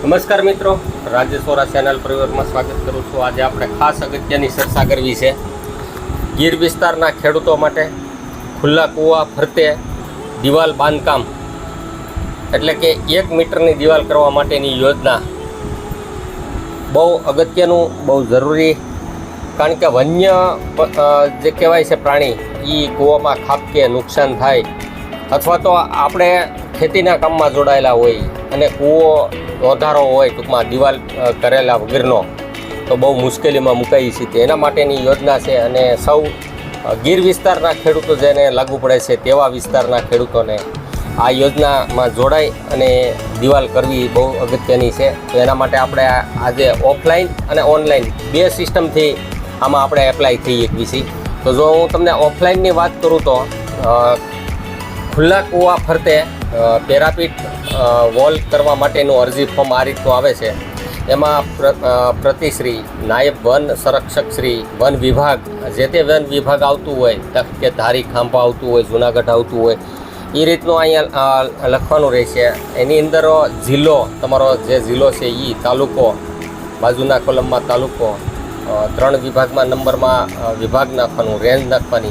નમસ્કાર મિત્રો રાજેશ્વરા ચેનલ પરિવારમાં સ્વાગત કરું છું. આજે આપણે ખાસ અગત્યની ચર્ચા કરવી છે. ગીર વિસ્તારના ખેડૂતો માટે ખુલ્લા કૂવા ફરતે દિવાલ બાંધકામ. એટલે કે એક મીટરની દિવાલ કરવા માટેની યોજના. બહુ અગત્યનું, બહુ જરૂરી, કારણ કે વન્ય જે કહેવાય છે પ્રાણી એ કૂવામાં ખાપકે નુકસાન થાય. અથવા તો આપણે ખેતીના કામમાં જોડાયેલા હોય અને કૂવો વધારો હોય, ટૂંકમાં દિવાલ કરેલા વગરનો, તો બહુ મુશ્કેલીમાં મુકાઈ છે તેના માટેની યોજના છે અને સૌ ગીર વિસ્તારના ખેડૂતો જેને લાગુ પડે છે તેવા વિસ્તારના ખેડૂતોને આ યોજનામાં જોડાઈ અને દિવાલ કરવી બહુ અગત્યની છે. તો એના માટે આપણે આજે ઓફલાઈન અને ઓનલાઈન બે સિસ્ટમથી આમાં આપણે એપ્લાય થઈ શકીએ છીએ. તો જો હું તમને ઓફલાઈનની વાત કરું તો ખુલ્લા કૂવા ફરતે પેરાપીટ વોલ કરવા માટેનું અરજી ફોર્મ આ રીતનું આવે છે. એમાં પ્ર- પ્રતિશ્રી નાયબ વન સંરક્ષકશ્રી વન વિભાગ, જે તે વન વિભાગ આવતું હોય કે ધારી ખાંભા આવતું હોય, જુનાગઢ આવતું હોય એ રીતનું અહીંયા લખવાનું રહેશે. એની અંદર જિલ્લો, તમારો જે જિલ્લો છે એ તાલુકો, બાજુના કોલમમાં તાલુકો ત્રણ વિભાગમાં, નંબરમાં વિભાગ નાખવાનું, રેન્જ નાખવાની.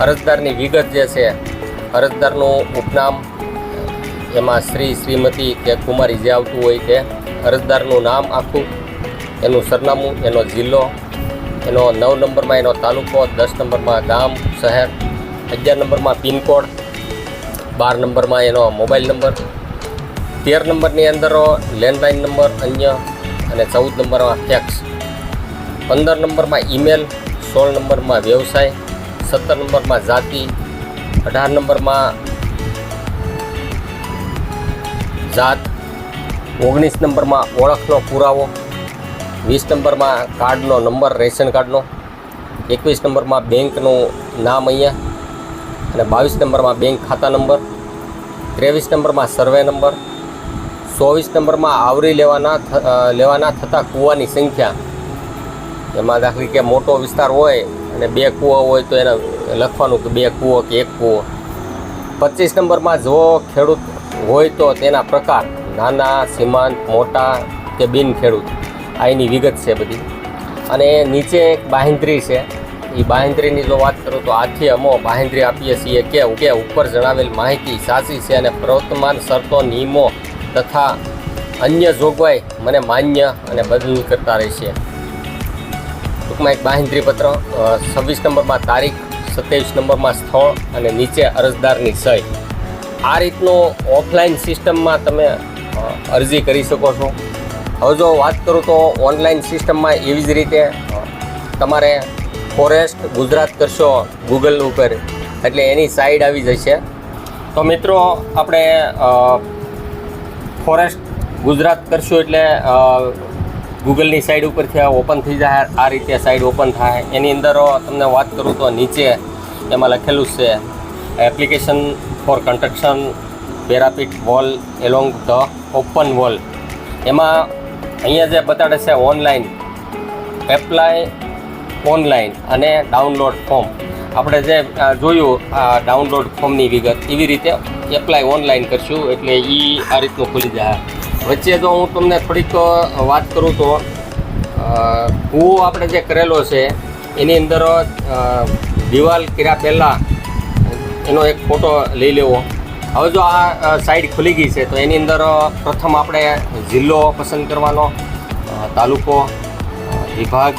અરજદારની વિગત જે છે અરજદારનું ઉપનામ એમાં શ્રી શ્રીમતી કે કુમારી જે આવતું હોય તે અરજદારનું નામ આખું, એનું સરનામું, એનો જિલ્લો, એનો નવ નંબરમાં એનો તાલુકો, દસ નંબરમાં ગામ, શહેર, અગિયાર નંબરમાં પિનકોડ, બાર નંબરમાં એનો મોબાઈલ નંબર, તેર નંબરની અંદર લેન્ડલાઇન નંબર અન્ય, અને ચૌદ નંબરમાં ફેક્સ. પંદર નંબરમાં ઈમેલ, સોળ નંબરમાં વ્યવસાય, સત્તર નંબરમાં જાતિ અઢાર નંબરમાં જાત. ઓગણીસ નંબરમાં ઓળખનો પુરાવો. વીસ નંબરમાં કાર્ડનો નંબર, રેશન કાર્ડનો. એકવીસ નંબરમાં બેંકનું નામ અહીંયા. અને બાવીસ નંબરમાં બેંક ખાતા નંબર. ત્રેવીસ નંબરમાં સર્વે નંબર. ચોવીસ નંબરમાં આવરી લેવાના લેવાના થતા કૂવાની સંખ્યા. એમાં દાખલી કે મોટો વિસ્તાર હોય અને બે કૂવા હોય તો એને લખવાનું કે બે કૂવો કે એક કૂવો. પચીસ નંબરમાં જો ખેડૂત હોય તો તેના પ્રકાર નાના, સીમાંત, મોટા કે બિન ખેડૂત. આ એની વિગત છે બધી. અને નીચે એક બાહેંધરી છે. એ બાહેંધરીની જો વાત કરું તો આથી અમો બાહેંધરી આપીએ છીએ કે કે ઉપર જણાવેલ માહિતી સાચી છે અને પ્રવર્તમાન શરતો, નિયમો તથા અન્ય જોગવાઈ મને માન્ય અને બદલ કરતા રહેશે. ટૂંકમાં એક બાહેંધરી પત્ર છવ્વીસ નંબરમાં તારીખ સત્યાવીસ નંબરમાં સ્થળ અને નીચે અરજદારની સહી આ રીતનું ઓફલાઈન સિસ્ટમમાં તમે અરજી કરી શકો છો. હવે જો વાત કરું તો ઓનલાઈન સિસ્ટમમાં એવી જ રીતે તમારે ફોરેસ્ટ ગુજરાત કરશો ગૂગલ ઉપર, એટલે એની સાઈડ આવી જશે. તો મિત્રો, આપણે ફોરેસ્ટ ગુજરાત કરશું એટલે ગૂગલની સાઇડ ઉપરથી આ ઓપન થઈ જાય, આ રીતે સાઈડ ઓપન થાય. એની અંદર તમને વાત કરું તો નીચે એમાં લખેલું છે application for construction parapet wall along the open wall એમાં અહીંયા જે બતાડે છે ઓનલાઈન એપ્લાય ઓનલાઈન અને ડાઉનલોડ ફોર્મ આપણે જે જોયું, આ ડાઉનલોડ ફોર્મની વિગત, એવી રીતે એપ્લાય ઓનલાઈન કરશું, એટલે એ આ રીતનું ખુલી જાય. વચ્ચે જો હું તમને થોડીક વાત કરું તો કૂવો આપણે જે કરેલો છે, એની અંદર દિવાલ કર્યા પહેલાં એનો એક ફોટો લઈ લેવો. હવે જો આ સાઈડ ખુલી ગઈ છે, તો એની અંદર પ્રથમ આપણે જિલ્લો પસંદ કરવાનો તાલુકો વિભાગ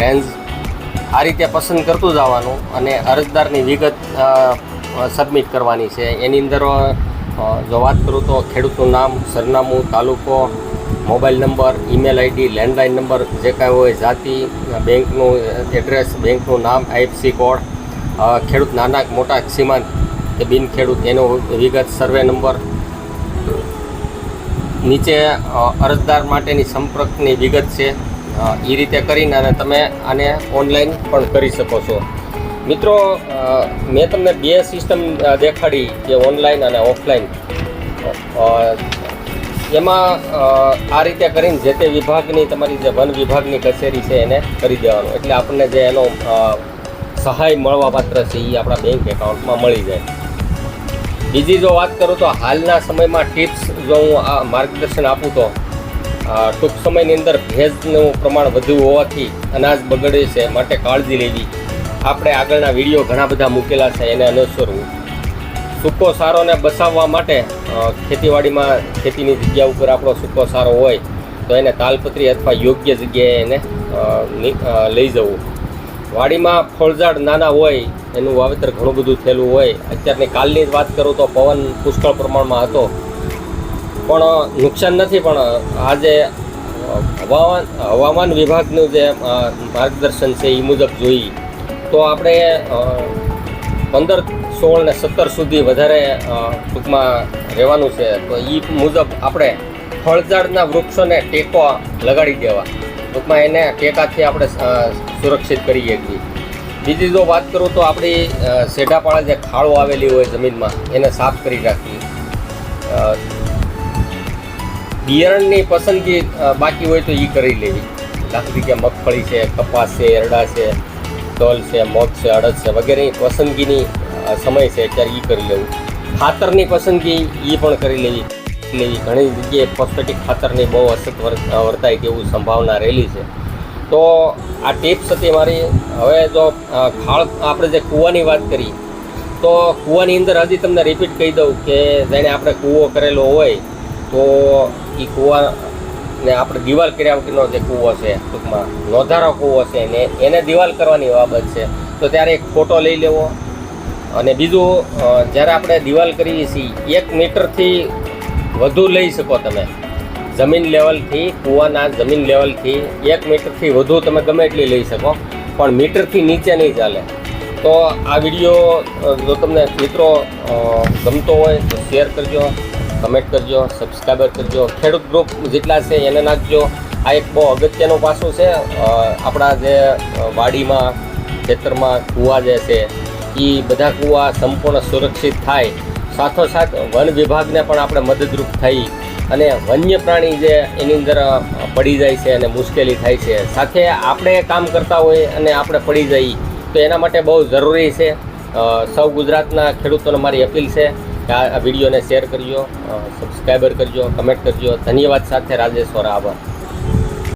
રેન્જ, આ રીતે પસંદ કરતું જવાનું અને અરજદારની વિગત સબમિટ કરવાની છે. એની અંદર જો વાત કરું તો ખેડૂતનું નામ, સરનામું, તાલુકો, mobile number, email ID landline number, જે કાંઈ હોય, જાતિ, બેંકનું એડ્રેસ, બેંકનું નામ, આઈએફસી કોડ ખેડૂત નાના મોટા સીમાંત, કે બિન ખેડૂત, એનો વિગત, સર્વે નંબર. નીચે અરજદાર માટેની સંપર્કની વિગત છે. એ રીતે કરીને અને તમે આને ઓનલાઈન પણ કરી શકો છો. મિત્રો મેં તમને બે સિસ્ટમ દેખાડી જે ઓનલાઈન અને ઓફલાઈન એમાં આ રીતે કરીને જે તે વિભાગની, તમારી જે વન વિભાગની કચેરી છે એને કરી દેવાનું. એટલે આપણને જે એનો સહાય મળવા પાત્ર છે એ આપણા બેંક એકાઉન્ટમાં મળી જાય. બીજી જો વાત કરું તો હાલના સમયમાં ટિપ્સ જો હું આ માર્ગદર્શન આપું તો ટૂંક સમયની અંદર ભેજનું પ્રમાણ વધુ હોવાથી અનાજ બગડે છે, માટે કાળજી લેવી. આપણે આગળના વીડિયો ઘણા બધા મૂકેલા છે, એને અનુસરવું સૂકો સારોને બસાવવા માટે ખેતીવાડીમાં ખેતીની જગ્યા ઉપર આપણો સૂકો સારો હોય, તો એને તાલપત્રી અથવા યોગ્ય જગ્યાએ એને લઈ જવું. વાડીમાં ફળઝાડ નાના હોય, એનું વાવેતર ઘણું બધું થયેલું હોય, અત્યારની કાલની જ વાત કરું તો પવન પુષ્કળ પ્રમાણમાં હતો. પણ, નુકસાન નથી, પણ આજે હવામાન હવામાન વિભાગનું જે માર્ગદર્શન છે એ મુજબ જોઈ તો આપણે પંદર, સોળ ને સત્તર સુધી વધારે ટૂંકમાં રહેવાનું છે. તો એ મુજબ આપણે ફળઝાડના વૃક્ષોને ટેકો લગાડી દેવા. ટૂંકમાં એને ટેકાથી આપણે સુરક્ષિત કરી શકીએ. બીજી જો વાત કરું તો આપણી શેઢાપાળા જે ખાળો આવેલી હોય જમીનમાં, એને સાફ કરી રાખવી બિયારણની પસંદગી બાકી હોય તો એ કરી લેવી. દાખલા કે મગફળી છે, કપાસ છે, એરડા છે તલ છે મગ છે, અડદ છે વગેરેની પસંદગીની સમય છે અત્યારે એ કરી લેવું. ખાતરની પસંદગી એ પણ કરી લેવી. લેવી. ઘણી જગ્યાએ ફોસ્ફેટિક ખાતરની બહુ અસર વર- વર્તાય તેવું સંભાવના રહેલી છે. તો આ ટિપ્સ હતી મારી. હવે જો ખાળ આપણે જે કૂવાની વાત કરી, તો કૂવાની અંદર હજી તમને રિપીટ કહી દઉં કે જેને આપણે કૂવો કરેલો હોય, તો એ કૂવાને આપણે દિવાલ કર્યા વગરનો જે કૂવો છે, ટૂંકમાં નોંધારો કૂવો છે ને એને દિવાલ કરવાની બાબત છે. તો ત્યારે એક ફોટો લઈ લેવો. અને બીજું જ્યારે આપણે દિવાલ કરીએ છીએ, એક મીટરથી વધુ લઈ શકો તમે. જમીન લેવલથી, કૂવાના જમીન લેવલથી એક મીટરથી વધુ તમે ગમે એટલી લઈ શકો, પણ મીટરથી નીચે નહીં ચાલે. તો આ વીડિયો જો તમને મિત્રો ગમતો હોય તો શેર કરજો. કમેન્ટ કરજો સબસ્ક્રાઈબર કરજો. ખેડૂત ગ્રુપ જેટલા છે એને નાખજો. આ એક બહુ અગત્યનું પાસું છે. આપણા જે વાડીમાં, ખેતરમાં કૂવા જે છે એ બધા કૂવા સંપૂર્ણ સુરક્ષિત થાય. સાથોસાથ વન વિભાગને પણ આપણે મદદરૂપ થઈ અને વન્ય પ્રાણી જે એની અંદર પડી જાય છે અને મુશ્કેલી થાય છે. સાથે આપણે કામ કરતા હોય અને આપણે પડી જઈએ તો એના માટે બહુ જરૂરી છે. સૌ ગુજરાતના ખેડૂતોને મારી અપીલ છે. આ વિડીયોને શેર કરજો સબસ્ક્રાઈબર કરજો કમેન્ટ કરજો. ધન્યવાદ સાથે રાજેશ્વર આભાર.